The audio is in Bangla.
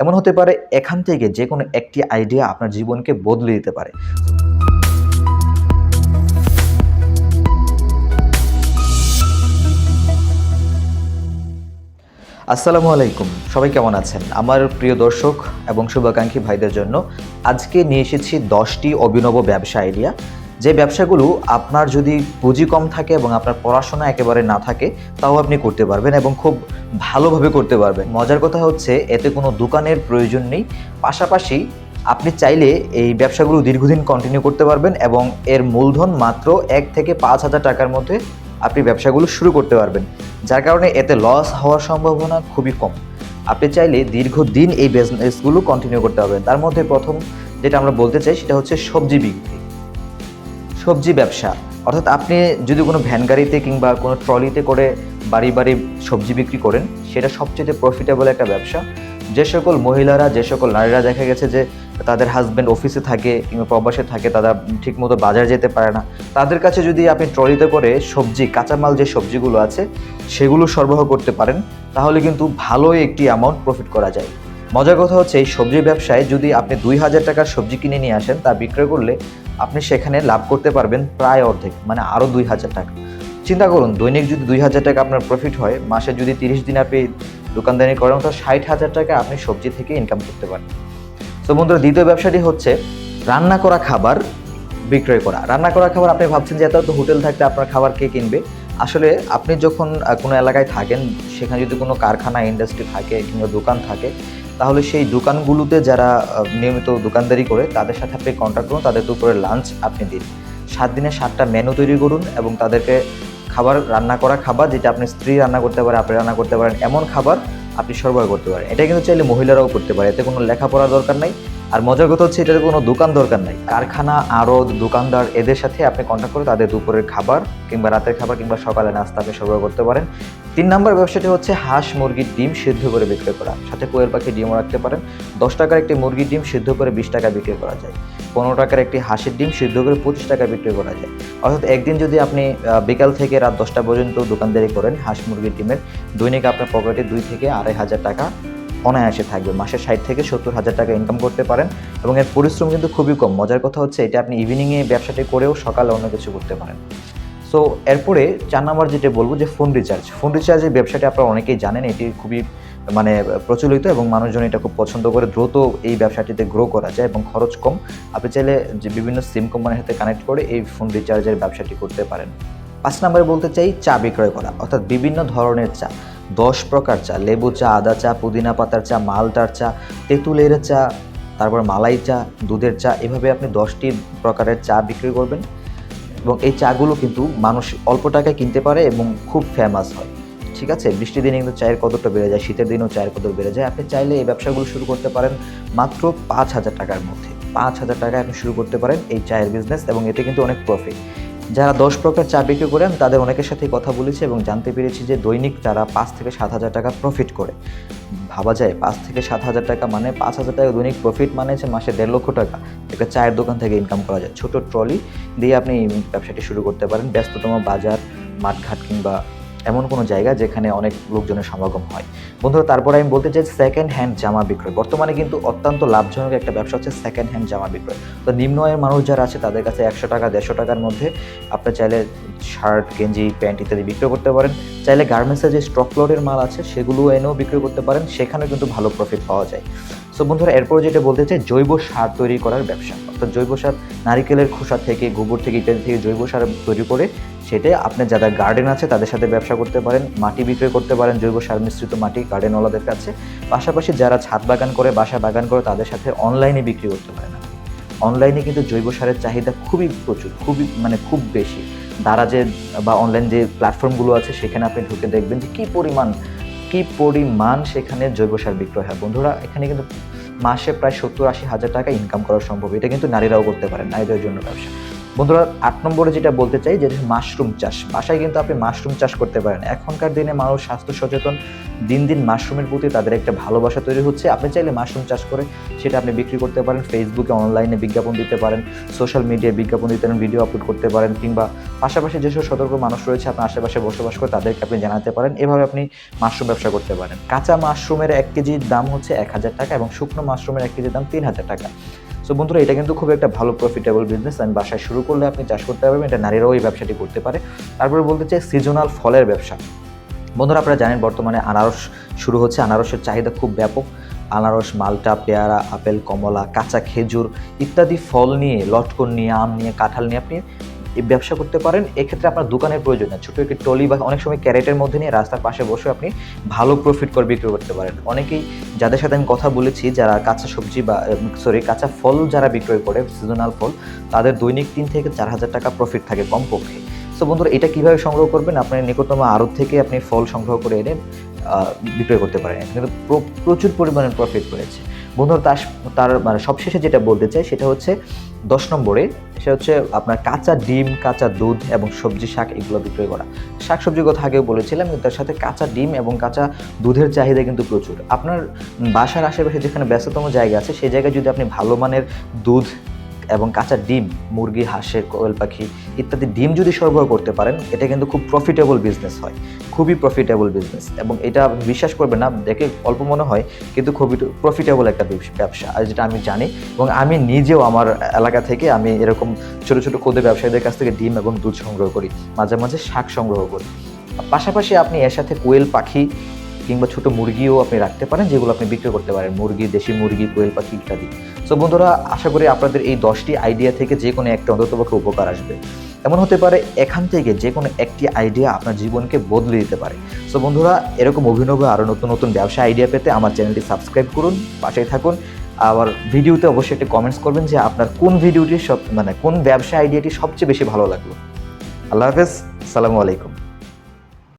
এমন হতে পারে এখান থেকে যে কোনো একটি আইডিয়া আপনার জীবনকে বদলে দিতে পারে। আসসালামু আলাইকুম, সবাই কেমন আছেন? আমার প্রিয় দর্শক এবং শুভাকাঙ্ক্ষী ভাইদের জন্য আজকে নিয়ে এসেছি দশটি অভিনব ব্যবসা আইডিয়া যে ব্যবসাগুলো আপনার যদি পুঁজি কম থাকে এবং আপনার পড়াশোনা একেবারে না থাকে, তাও আপনি করতে পারবেন এবং খুব ভালোভাবে করতে পারবেন। মজার কথা হচ্ছে, এতে কোনো দোকানের প্রয়োজন নেই। পাশাপাশি আপনি চাইলে এই ব্যবসাগুলো দীর্ঘদিন কন্টিনিউ করতে পারবেন এবং এর মূলধন মাত্র এক থেকে পাঁচ হাজার টাকার মধ্যে আপনি ব্যবসাগুলো শুরু করতে পারবেন। যার কারণে এতে লস হওয়ার সম্ভাবনা খুবই কম। আপনি চাইলে দীর্ঘদিন এই বিজনেসগুলো কন্টিনিউ করতে পারবেন। তার মধ্যে প্রথম যেটা আমরা বলতে চাই, সেটা হচ্ছে সবজি বিক্রি। সবজি ব্যবসা। অর্থাৎ আপনি যদি কোনো ভ্যান গাড়িতে কিংবা কোনো ট্রলিতে করে বাড়ি বাড়ি সবজি বিক্রি করেন, সেটা সবচেয়ে প্রফিটেবল একটা ব্যবসা। যে সকল মহিলারা, যে সকল নারীরা দেখা গেছে যে তাদের হাজব্যান্ড অফিসে থাকে কিংবা প্রবাসে থাকে, তারা ঠিকমতো বাজার যেতে পারে না। তাদের কাছে যদি আপনি ট্রলিতে করে সবজি, কাঁচামাল যে সবজিগুলো আছে, সেগুলো সরবরাহ করতে পারেন, তাহলে কিন্তু ভালোই একটি অ্যামাউন্ট প্রফিট করা যায়। মজার কথা হচ্ছে, এই সবজি ব্যবসায় যদি আপনি দুই হাজার টাকার সবজি কিনে নিয়ে আসেন, তা বিক্রয় করলে আপনি সেখানে লাভ করতে পারবেন প্রায় অর্ধেক মানে আরও দুই হাজার টাকা। চিন্তা করুন, দৈনিক যদি দুই হাজার টাকা আপনার প্রফিট হয়, মাসে যদি তিরিশ দিন আপনি দোকানদারি করেন তো ষাট হাজার টাকা আপনি সবজি থেকে ইনকাম করতে পারেন তো বন্ধুরা, দ্বিতীয় ব্যবসাটি হচ্ছে রান্না করা খাবার বিক্রয় করা। রান্না করা খাবার আপনি ভাবছেন যে এত হোটেল থাকতে আপনার খাবার কে কিনবে? আসলে আপনি যখন কোনো এলাকায় থাকেন, সেখানে যদি কোনো কারখানা ইন্ডাস্ট্রি থাকে কিংবা দোকান থাকে, তাহলে সেই দোকানগুলোতে যারা নিয়মিত দোকানদারি করে, তাদের সাথে আপনি কন্ট্যাক্ট করুন, তাদের দুপুরে লাঞ্চ আপনি দিন। সাত দিনে সাতটা মেনু তৈরি করুন এবং তাদেরকে খাবার, রান্না করা খাবার, যেটা আপনি স্ত্রী রান্না করতে পারে, আপনি রান্না করতে পারেন, এমন খাবার আপনি সরবরাহ করতে পারেন। এটা কিন্তু চাইলে মহিলারাও করতে পারে, এতে কোনো লেখাপড়ার দরকার নাই। আর মজার কথা হচ্ছে এটাতে কোনো দোকান দরকার নাই। কারখানা, আড়ত, দোকানদার এদের সাথে আপনি কন্ট্যাক্ট করে তাদের দুপুরের খাবার কিংবা রাতের খাবার কিংবা সকালে নাস্তা আপনি সরবরাহ করতে পারেন। তিন নম্বর ব্যবসাটি হচ্ছে হাঁস মুরগির ডিম সিদ্ধ করে বিক্রি করা। সাথে কোয়েল পাখি ডিমও রাখতে পারেন। দশ টাকার একটি মুরগির ডিম সিদ্ধ করে বিশ টাকা বিক্রি করা যায়। পনেরো টাকার একটি হাঁসের ডিম সিদ্ধ করে পঁচিশ টাকা বিক্রি করা যায়। অর্থাৎ একদিন যদি আপনি বিকাল থেকে রাত দশটা পর্যন্ত দোকানদারি করেন হাঁস মুরগির ডিমের, দৈনিক আপনার পকেটে দুই থেকে আড়াই হাজার টাকা অনায়াসে থাকবে। মাসে ষাট থেকে সত্তর হাজার টাকা ইনকাম করতে পারেন এবং এর পরিশ্রম কিন্তু খুবই কম। মজার কথা হচ্ছে, এটা আপনি ইভিনিংয়ে ব্যবসাটি করেও সকালে অন্য কিছু করতে পারেন। সো এরপরে চার নাম্বার যেটা বলব যে ফোন রিচার্জ ফোন রিচার্জের ব্যবসাটি আপনারা অনেকেই জানেন, এটি খুবই মানে প্রচলিত এবং মানুষজন এটা খুব পছন্দ করে। দ্রুত এই ব্যবসাটিতে গ্রো করা যায় এবং খরচ কম। আপনি চাইলে যে বিভিন্ন সিম কোম্পানির সাথে কানেক্ট করে এই ফোন রিচার্জের ব্যবসাটি করতে পারেন। পাঁচ নম্বরে বলতে চাই চা বিক্রয় করা, অর্থাৎ বিভিন্ন ধরনের চা। দশ প্রকার চা, লেবু চা, আদা চা, পুদিনা পাতার চা, মালটার চা, তেঁতুলের চা, তারপর মালাই চা, দুধের চা, এভাবে আপনি দশটি প্রকারের চা বিক্রি করবেন। এবং এই চাগুলো কিন্তু মানুষ অল্প টাকায় কিনতে পারে এবং খুব ফেমাস হয়। ঠিক আছে? বৃষ্টির দিনে কিন্তু চায়ের কদরটা বেড়ে যায়, শীতের দিনেও চায়ের কদর বেড়ে যায়। আপনি চাইলে এই ব্যবসাগুলো শুরু করতে পারেন মাত্র পাঁচ হাজার টাকার মধ্যে। পাঁচ হাজার টাকায় আপনি শুরু করতে পারেন এই চায়ের বিজনেস এবং এতে কিন্তু অনেক প্রফিট যারা দশ প্রকার চা বিক্রি করেন, তাদের অনেকের সাথে কথা বলেছি এবং জানতে পেরেছি যে দৈনিক তারা পাঁচ থেকে সাত হাজার টাকা প্রফিট করে। ভাবা যায়, পাঁচ থেকে সাত হাজার টাকা মানে পাঁচ হাজার টাকা দৈনিক প্রফিট মানে হচ্ছে মাসে দেড় লক্ষ টাকা। একটা চায়ের দোকান থেকে ইনকাম করা যায়। ছোট ট্রলি দিয়ে আপনি ব্যবসাটি শুরু করতে পারেন। ব্যস্ততম বাজার, মাঠঘাট কিংবা এমন কোনো জায়গা যেখানে অনেক লোকজনের সমাগম হয়। বন্ধুরা, তারপরে আমি বলতে চাই সেকেন্ড হ্যান্ড জামা বিক্রয়। বর্তমানে কিন্তু অত্যন্ত লাভজনক একটা ব্যবসা হচ্ছে সেকেন্ড হ্যান্ড জামা বিক্রয়। তো নিম্ন আয়ের মানুষ যারা আছে, তাদের কাছে একশো টাকা, দেড়শো টাকার মধ্যে আপনি চাইলে শার্ট গেঞ্জি, প্যান্ট ইত্যাদি বিক্রয় করতে পারেন। চাইলে গার্মেন্টসের যে স্টক লোডের মাল আছে, সেগুলো এনেও বিক্রি করতে পারেন। সেখানেও কিন্তু ভালো প্রফিট পাওয়া যায়। সো বন্ধুরা এরপর যেটা বলতে চাই, জৈব সার তৈরি করার ব্যবসা। অর্থাৎ জৈব সার, নারিকেলের খোসা থেকে, গোবর থেকে, ইত্যাদি থেকে জৈব সার তৈরি করে সেটা আপনার যাদের গার্ডেন আছে, তাদের সাথে ব্যবসা করতে পারেন, মাটি বিক্রয় করতে পারেন, জৈব সার মিশ্রিত মাটি গার্ডেনওয়ালাদের কাছে। পাশাপাশি যারা ছাদ বাগান করে, বাসা বাগান করে, তাদের সাথে অনলাইনে বিক্রি করতে পারেন অনলাইনে কিন্তু জৈব সারের চাহিদা খুবই প্রচুর, খুবই মানে খুব বেশি। দারাজে বা অনলাইন যে প্ল্যাটফর্মগুলো আছে, সেখানে আপনি ঢুকে দেখবেন যে কী পরিমাণ কী পরিমাণ সেখানে জৈব সার বিক্রয় হয়। বন্ধুরা, এখানে কিন্তু মাসে প্রায় সত্তর আশি হাজার টাকা ইনকাম করা সম্ভব। এটা কিন্তু নারীরাও করতে পারেন নারীদের জন্য ব্যবসা। বন্ধুরা, আট নম্বরে যেটা বলতে চাই, যে মাশরুম চাষ। বাসায় কিন্তু আপনি মাশরুম চাষ করতে পারেন। এখনকার দিনে মানুষ স্বাস্থ্য সচেতন, দিন দিন মাশরুমের প্রতি তাদের একটা ভালোবাসা তৈরি হচ্ছে। আপনি চাইলে মাশরুম চাষ করে সেটা আপনি বিক্রি করতে পারেন ফেসবুকে অনলাইনে বিজ্ঞাপন দিতে পারেন সোশ্যাল মিডিয়ায় বিজ্ঞাপন দিতে পারেন ভিডিও আপলোড করতে পারেন, কিংবা পাশাপাশি যেসব সতর্ক মানুষ রয়েছে, আপনার আশেপাশে বসবাস করে, তাদেরকে আপনি জানাতে পারেন। এভাবে আপনি মাশরুম ব্যবসা করতে পারেন। কাঁচা মাশরুমের এক কেজির দাম হচ্ছে এক হাজার টাকা এবং শুকনো মাশরুমের এক কেজির দাম তিন হাজার টাকা। সো বন্ধুরা, এটা কিন্তু খুব একটা ভালো প্রফিটেবল বিজনেস আমি বাসায় শুরু করলে আপনি চাষ করতে পারবেন, এটা নারীরাও এই ব্যবসাটি করতে পারে। তারপরে বলতে চাই সিজনাল ফলের ব্যবসা। বন্ধুরা, আপনারা জানেন বর্তমানে আনারস শুরু হচ্ছে। আনারসের চাহিদা খুব ব্যাপক। আনারস, মালটা, পেয়ারা, আপেল, কমলা, কাঁচা খেজুর ইত্যাদি ফল নিয়ে, লটকন নিয়ে, আম নিয়ে, কাঁঠাল নিয়ে আপনি ব্যবসা করতে পারেন, এক্ষেত্রে আপনার দোকানের প্রয়োজন না ছোটো একটি টলি বা অনেক সময় ক্যারেটের মধ্যে নিয়ে রাস্তার পাশে বসে আপনি ভালো প্রফিট করে বিক্রি করতে পারেন। অনেকেই যাদের সাথে আমি কথা বলেছি, যারা কাঁচা সবজি বা সরি কাঁচা ফল যারা বিক্রয় করে সিজনাল ফল, তাদের দৈনিক তিন থেকে চার হাজার টাকা প্রফিট থাকে কমপক্ষে। সো বন্ধুরা, এটা কীভাবে সংগ্রহ করবেন? আপনার নিকটতম আড়ত থেকে আপনি ফল সংগ্রহ করে এনে বিক্রয় করতে পারেন। কিন্তু প্রচুর পরিমাণে প্রফিট রয়েছে। বন্ধুরা তার তার মানে সবশেষে যেটা বলতে চাই, সেটা হচ্ছে দশ নম্বরে সে হচ্ছে আপনার কাঁচা ডিম, কাঁচা দুধ এবং সবজি, শাক এগুলো বিক্রয় করা। শাক সবজির কথা আগেও বলেছিলাম, কিন্তু তার সাথে কাঁচা ডিম এবং কাঁচা দুধের চাহিদা কিন্তু প্রচুর। আপনার বাসার আশেপাশে যেখানে ব্যস্ততম জায়গা আছে, সেই জায়গায় যদি আপনি ভালো মানের দুধ এবং কাঁচা ডিম, মুরগি, হাঁসের কোয়েল পাখি ইত্যাদি ডিম যদি সরবরাহ করতে পারেন, এটা কিন্তু খুব প্রফিটেবল বিজনেস হয়। খুবই প্রফিটেবল বিজনেস এবং এটা বিশ্বাস করবেন না, দেখে অল্প মনে হয়, কিন্তু খুবই প্রফিটেবল একটা ব্যবসা আর যেটা আমি জানি এবং আমি নিজেও আমার এলাকা থেকে আমি এরকম ছোটো ছোটো ক্ষুদে ব্যবসায়ীদের কাছ থেকে ডিম এবং দুধ সংগ্রহ করি, মাঝে মাঝে শাক সংগ্রহ করি। পাশাপাশি আপনি এর সাথে কোয়েল পাখি কিংবা ছোট মুরগিও আপনি রাখতে পারেন, যেগুলো আপনি বিক্রি করতে পারেন, মুরগি, দেশি মুরগি, কোয়েল পাখি ইত্যাদি। সো বন্ধুরা, আশা করি আপনাদের এই দশটি আইডিয়া থেকে যে কোনো একটা অন্ততপক্ষে উপকার আসবে। এমন হতে পারে এখান থেকে যে কোনো একটি আইডিয়া আপনার জীবনকে বদলে দিতে পারে। সো বন্ধুরা, এরকম অভিনব আরও নতুন নতুন ব্যবসা আইডিয়া পেতে আমার চ্যানেলটি সাবস্ক্রাইব করুন, পাশেই থাকুন। আবার ভিডিওতে অবশ্যই একটি কমেন্টস করবেন যে আপনার কোন ভিডিওটি সব মানে কোন ব্যবসা আইডিয়াটি সবচেয়ে বেশি ভালো লাগল। আল্লাহ হাফেজ, সালামু আলাইকুম।